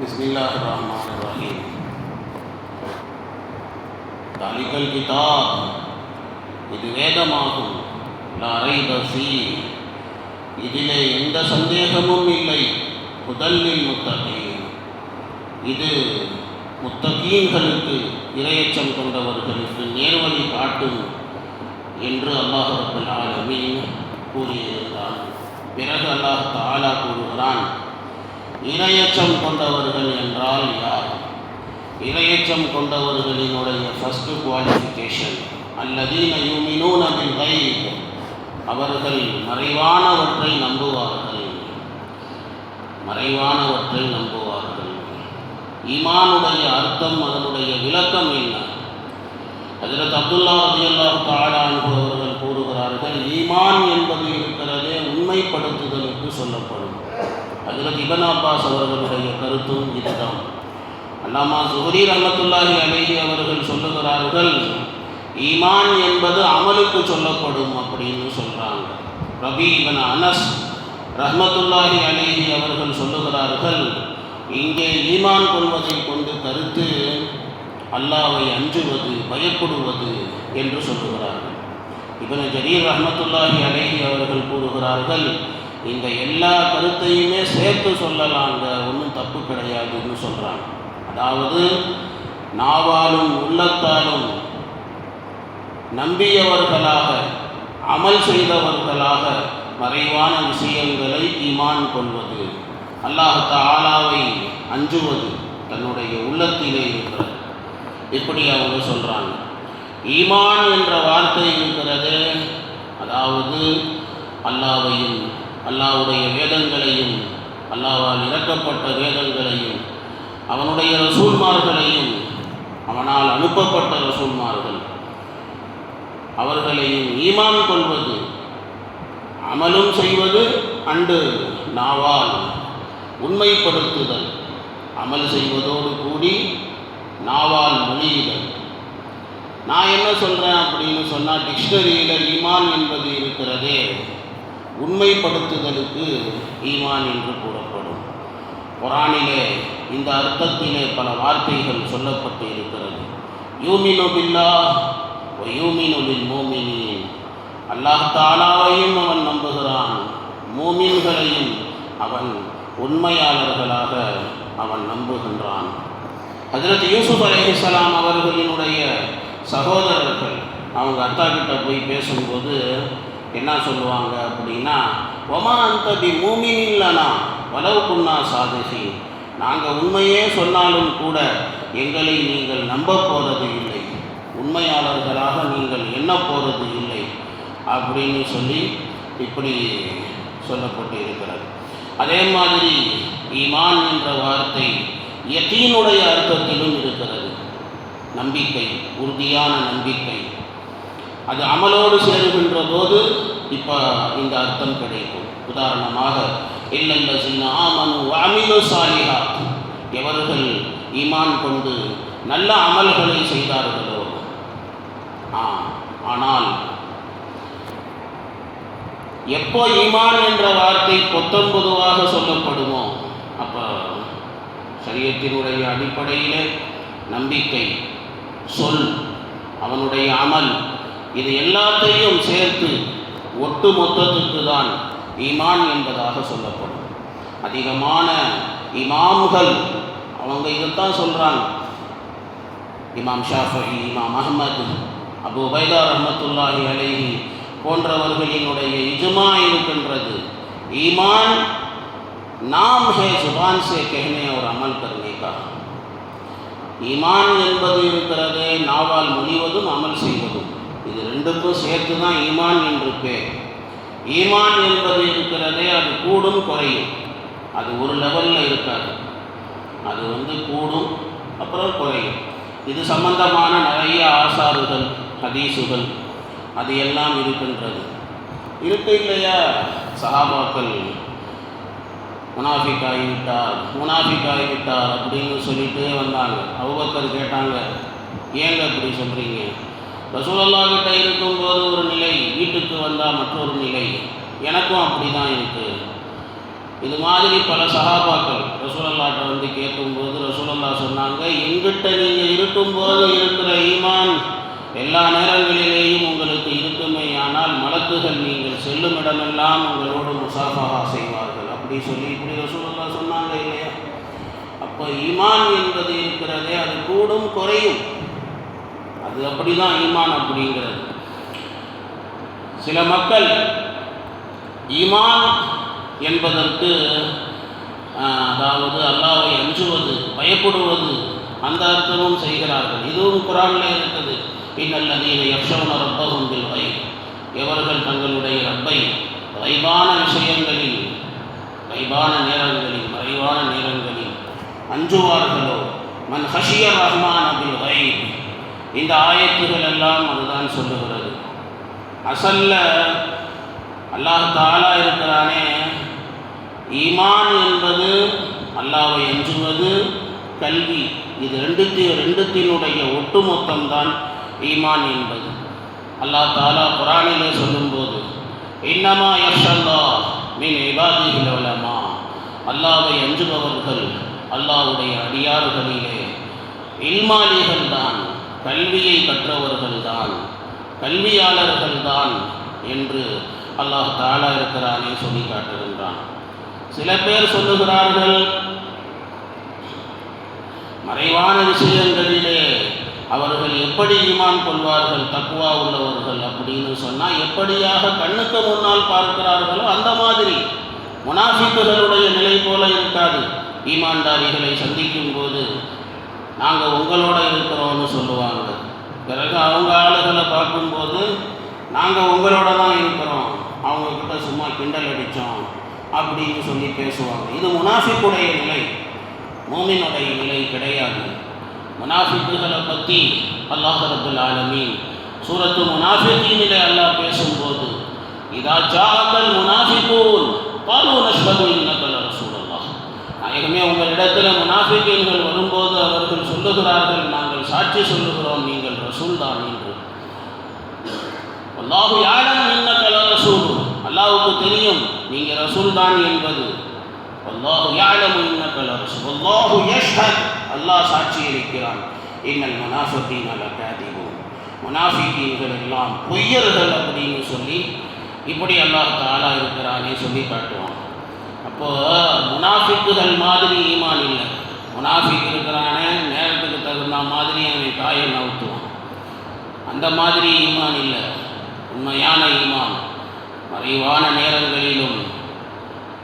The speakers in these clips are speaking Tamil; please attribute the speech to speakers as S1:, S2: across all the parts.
S1: بسم الله الرحمن الرحيم ذلك الكتاب இது வேதமாகும் லாரை பசி இதிலே எந்த சந்தேகமும் இல்லை முதலில் முத்தகீன் இது முத்தகீன்களுக்கு இரையச்சம் கொண்டவர்களுக்கு நேர்வழி காட்டும் என்று அல்லாஹ் ரப்பல் ஆலமீன் கூறியிருந்தான் பிறகு அல்லாஹ் தாலா கூறுகிறான் இரையச்சம் கொண்டவர்கள் என்றால் யார்? இரையச்சம் கொண்டவர்களினுடைய ஃபஸ்ட்டு குவாலிஃபிகேஷன் அல்லதீன யூமினூன பில் கைப் அவர்கள் மறைவானவற்றை நம்புவார்கள். மறைவானவற்றை நம்புவார்கள். ஈமானுடைய அர்த்தம் அதனுடைய விளக்கம் என்ன? அதில் அப்துல்லா ரதியல்லாஹு தஆலா அவர்கள் கூறுகிறார்கள் ஈமான் என்பது இருக்கிறதே உண்மைப்படுத்துதலுக்கு சொல்லப்படும். அதில் இபன் அப்பாஸ் அவர்களுடைய கருத்தும் இதுதான். அல்லாமா சுஹரி ரஹமத்துல்லாஹி அலைஹி அவர்கள் சொல்லுகிறார்கள் ஈமான் என்பது அமலுக்கு சொல்லப்படும் அப்படின்னு சொல்கிறாங்க ரபி இபன் அனஸ் ரஹமத்துல்லாஹி அலைஹி அவர்கள் சொல்லுகிறார்கள் இங்கே ஈமான் கொள்வதை கொண்டு கருத்து அல்லாவை அஞ்சுவது பயப்படுவது என்று சொல்லுகிறார்கள். இவன் ஜரீர் ரஹமத்துல்லாஹி அலைஹி அவர்கள் கூறுகிறார்கள் இந்த எல்லா கருத்தையுமே சேர்த்து சொல்லலாங்க. ஒன்றும் தப்பு கிடையாதுன்னு சொல்கிறாங்க அதாவது நாவாலும் உள்ளத்தாலும் நம்பியவர்களாக அமல் செய்தவர்களாக மறைவான விஷயங்களை ஈமான் கொள்வது அல்லாஹ் ஆலாவை அஞ்சுவது தன்னுடைய உள்ளத்திலே இருக்கிறது. இப்படி அவங்க சொல்கிறாங்க ஈமான் என்ற வார்த்தை இருக்கிறது. அதாவது அல்லாவையும் அல்லாவுடைய வேதங்களையும் அல்லாவால் இறக்கப்பட்ட வேதங்களையும் அவனுடைய ரசூல்மார்களையும் அவனால் அனுப்பப்பட்ட ரசூல்மார்கள் அவர்களையும் ஈமான் கொள்வது அமலும் செய்வது அண்டு நாவால் உண்மைப்படுத்துதல் அமல் செய்வதோடு கூடி நாவால் மொழியுதல். நான் என்ன சொல்கிறேன் அப்படின்னு சொன்னால் டிக்ஷனரியில் ஈமான் என்பது இருக்கிறதே. உண்மைப்படுத்துதலுக்கு ஈமான் என்று கூறப்படும். குரானிலே இந்த அர்த்தத்திலே பல வார்த்தைகள் சொல்லப்பட்டு இருக்கிறது. யூமினு பில்லா யூமினு பில் மோமினின். அல்லாஹ் தாலாவையும் அவன் நம்புகிறான். மோமின்களையும் அவன் உண்மையாளர்களாக அவன் நம்புகின்றான். ஹஜரத் யூசுப் அலைஹிஸ்ஸலாம் அவர்களினுடைய சகோதரர்கள் அவங்க அத்தா கிட்ட போய் பேசும்போது என்ன சொல்லுவாங்க அப்படின்னா ஒமா அந்த தி மூமின் இல்லனா வலவு குன்னா சாதசி. நாங்கள் உண்மையே சொன்னாலும் கூட எங்களை நீங்கள் நம்ப போகிறது இல்லை. உண்மையாளர்களாக நீங்கள் எண்ண போகிறது இல்லை அப்படின்னு சொல்லி இப்படி சொல்லப்பட்டு இருக்கிறது அதே மாதிரி ஈமான் என்ற வார்த்தை யத்தீனுடைய அர்த்தத்திலும் இருக்கிறது. நம்பிக்கை உறுதியான நம்பிக்கை. அது அமலோடு சேருகின்ற போது இப்போ இந்த அர்த்தம் கிடைக்கும். உதாரணமாக இல்லல்ல சின்ன ஆமனு அமிலு சாலிஹா. எவர்கள் ஈமான் கொண்டு நல்ல அமல்களை செய்தார்களோ? ஆ ஆனால் எப்போ ஈமான் என்ற வார்த்தை பொத்தொன்பதுவாக சொல்லப்படுமோ அப்போ சரியத்தினுடைய அடிப்படையிலே நம்பிக்கை சொல் அவனுடைய அமல் இது எல்லாத்தையும் சேர்த்து ஒட்டு மொத்தத்துக்கு தான் இமான் என்பதாக சொல்லப்படும். அதிகமான இமாம்கள் அவங்க இதைத்தான் சொல்கிறாங்க இமாம் ஷாஃபி இமாம் அஹமது அபு உபைதா ரஹமத்துல்லாஹி அலேஹி போன்றவர்களினுடைய இஜுமா இருக்கின்றது. ஈமான் நாம் ஹே ஜுபான் சே கெஹ்னே ஒரு அமல் கருணேக்கா ஈமான் என்பது இருக்கிறதே நாவால் முடிவதும் அமல் செய்வதும். இது ரெண்டுக்கும் சேர்த்து தான் ஈமான் என்று பேர் ஈமான் என்பது இருக்கிறதே அது கூடும் குறையும். அது ஒரு லெவலில் இருக்காது. அது வந்து கூடும் அப்புறம் குறையும். இது சம்பந்தமான நிறைய ஆசாறுகள் ஹதீசுகள் அது எல்லாம் இருக்கின்றது. இருக்கு இல்லையா? சஹாபாக்கள் முனாஃபிக் ஆகிவிட்டார் முனாஃபிக் ஆகிவிட்டார் அப்படின்னு சொல்லிட்டு வந்தாங்க. அவுபக்கர் கேட்டாங்க ஏங்க அப்படி சொல்கிறீங்க ரசூலல்லா கிட்ட இருக்கும்போது ஒரு நிலை வீட்டுக்கு வந்தால் மற்றொரு நிலை. எனக்கும் அப்படி தான் இருக்குது இது மாதிரி பல சகாபாக்கள் ரசூலல்லாட்ட வந்து கேட்கும்போது ரசூலல்லா சொன்னாங்க எங்கிட்ட நீங்கள் இருக்கும்போது இருக்கிற ஈமான் எல்லா நேரங்களிலேயும் உங்களுக்கு இருக்குமே ஆனால் மலக்குகள் நீங்கள் செல்லும் இடமெல்லாம் உங்களோடு முசாஃபஹா செய்வார்கள். அப்படி சொல்லி இப்படி ரசூலல்லா சொன்னாங்க இல்லையா? அப்போ ஈமான் என்பது இருக்கிறதே அது கூடும் குறையும். அது அப்படிதான் ஈமான் அப்படிங்கிறது. சில மக்கள் ஈமான் என்பதற்கு ஆஹ், அதாவது அல்லாவை அஞ்சுவது பயப்படுவது அந்த அர்த்தமும் செய்கிறார்கள். இதுவும் குரானில் இருக்குது. பின்னல்லதீன யக்ஷவன ரப்பகும் பில் வை எவர்கள் தங்களுடைய ரப்பை வைபான விஷயங்களில் வைபான நேரங்களில் மறைவான நேரங்களில் அஞ்சுவார்களோ? மன் ஹஷிய ரஹ்மான் பில் வை இந்த ஆயத்துகள் எல்லாம் அதுதான் சொல்லுகிறது. அசல்ல அல்லாஹ் தாலா இருக்கிறானே ஈமான் என்பது அல்லாவை அஞ்சுவது கல்வி இது ரெண்டுத்தி ரெண்டுத்தினுடைய ஒட்டுமொத்தம் தான் ஈமான் என்பது. அல்லாஹ் தாலா குரானிலே சொல்லும்போது இன்னமா யஷல்லா மீன் இபாதிகள் உலமா. அல்லாவை அஞ்சுபவர்கள் அல்லாஹ்வுடைய அடியார்களிலே இல்மாலிகள் தான் கல்வியை கற்றவர்கள்தான் கல்வியாளர்கள்தான் கல்வியாளர்கள் தான் என்று அல்லாஹ் தாலா இருக்கிறானே சொல்லி காட்டுகின்றான். சில பேர் சொல்லுகிறார்கள் மறைவான விஷயங்களிலே அவர்கள் எப்படி ஈமான் கொள்வார்கள் தக்குவா உள்ளவர்கள் அப்படின்னு சொன்னால் எப்படியாக கண்ணுக்கு முன்னால் பார்க்கிறார்களோ அந்த மாதிரி. முனாஃபிக்குகளுடைய நிலை போல இருக்காது. ஈமான்தாரிகளை சந்திக்கும் போது நாங்கள் உங்களோட இருக்கிறோம்னு சொல்லுவாங்க. பிறகு அவங்க ஆளுகளை பார்க்கும்போது நாங்கள் உங்களோட தான் இருக்கிறோம். அவங்கக்கிட்ட சும்மா கிண்டல் அடித்தோம் அப்படின்னு சொல்லி பேசுவாங்க. இது முனாஃபிக்குடைய நிலை. மோமினுடைய நிலை கிடையாது. முனாஃபிக்குகளை பற்றி அல்லாஹ் ரபுல் ஆலமீன் சூரத்து முனாஃபிக்கினிலே அல்லாஹ் பேசும்போது இதா ஜாகல் முனாஃபிகூன் பாலு நஷ்பது இன்னக்கல் ரசூலல்லாஹ். நாயகமே உங்களிடத்தில் முனாஃபிக்கீன்கள் வரும்போது சொல்லுகிறார்கள் நாங்கள் சாட்சி சொல்லுகிறோம் நீங்கள் ரசூல் தான் என்று. அல்லாஹு யாழம் இன்னக்கல் ரசூல். அல்லாஹ்வுக்கு தெரியும் நீங்கள் ரசூல் தான் என்பது. அல்லாஹு யாழம் இன்னக்கல் ரசூல். அல்லாஹு யஷ்ஹத். அல்லாஹ் சாட்சி இருக்கிறான். இன்னல் முனாஃபிகீன் லகாதிபூன். முனாஃபிகீன்கள் எல்லாம் பொய்யர்கள் அப்படின்னு சொல்லி இப்படி அல்லாஹ் தாலா இருக்கிறானே சொல்லி காட்டுவான். அப்போ முனாஃபிக்குகள் மாதிரி ஈமான் இல்லை. முனாஃபிக் இருக்கிறானே நேரத்துக்கு மாதிரி அவன் தாயை நவுத்துவான். அந்த மாதிரி ஈமான் இல்லை. உண்மையான ஈமான். மறைவான நேரங்களிலும்.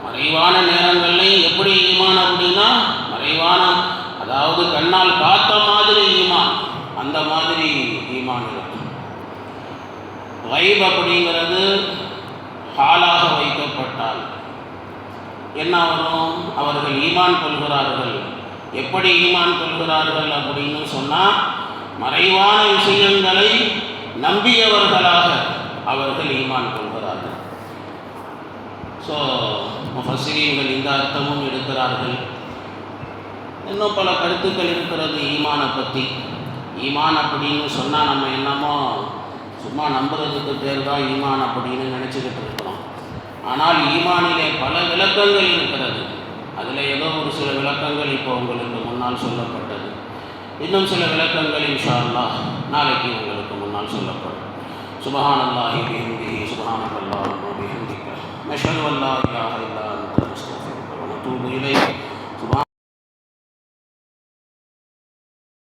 S1: மறைவான நேரங்கள்லையும் எப்படி ஈமான் அப்படின்னா மறைவான அதாவது கண்ணால் பார்த்த மாதிரி ஈமான். அந்த மாதிரி ஈமான் இருக்கும். வைப் அப்படிங்கிறது ஹாலாக வைக்கப்பட்டால் என்ன வரும்? அவர்கள் ஈமான் கொள்கிறார்கள். எப்படி ஈமான் கொள்கிறார்கள் அப்படின்னு சொன்னால் மறைவான விஷயங்களை நம்பியவர்களாக அவர்கள் ஈமான் கொள்கிறார்கள். ஸோ முஃபசிரியர்கள் இந்த அர்த்தமும் எடுக்கிறார்கள். இன்னும் பல கருத்துக்கள் இருக்கிறது ஈமானை பற்றி ஈமான் அப்படின்னு சொன்னால் நம்ம என்னமோ சும்மா நம்புறதுக்கு பேர் தான் ஈமான் அப்படின்னு நினச்சிக்கிட்டு இருக்கிறோம். ஆனால் ஈமானிலே பல விளக்கங்கள் இருக்கிறது. அதில் ஏதோ ஒரு சில விளக்கங்கள் இப்போ உங்களுக்கு முன்னால் சொல்லப்பட்டது. இன்னும் சில விளக்கங்கள் இன்ஷா நாளைக்கு உங்களுக்கு முன்னால் சொல்லப்படும். சுபஹான் அல்லாஹி பிஹம்திஹி சுபஹானக் அல்லாஹும்ம பிஹம்திக நஷ்ஹது அன் லா இலாஹ இல்லா அன்த நஸ்தக்ஃபிருக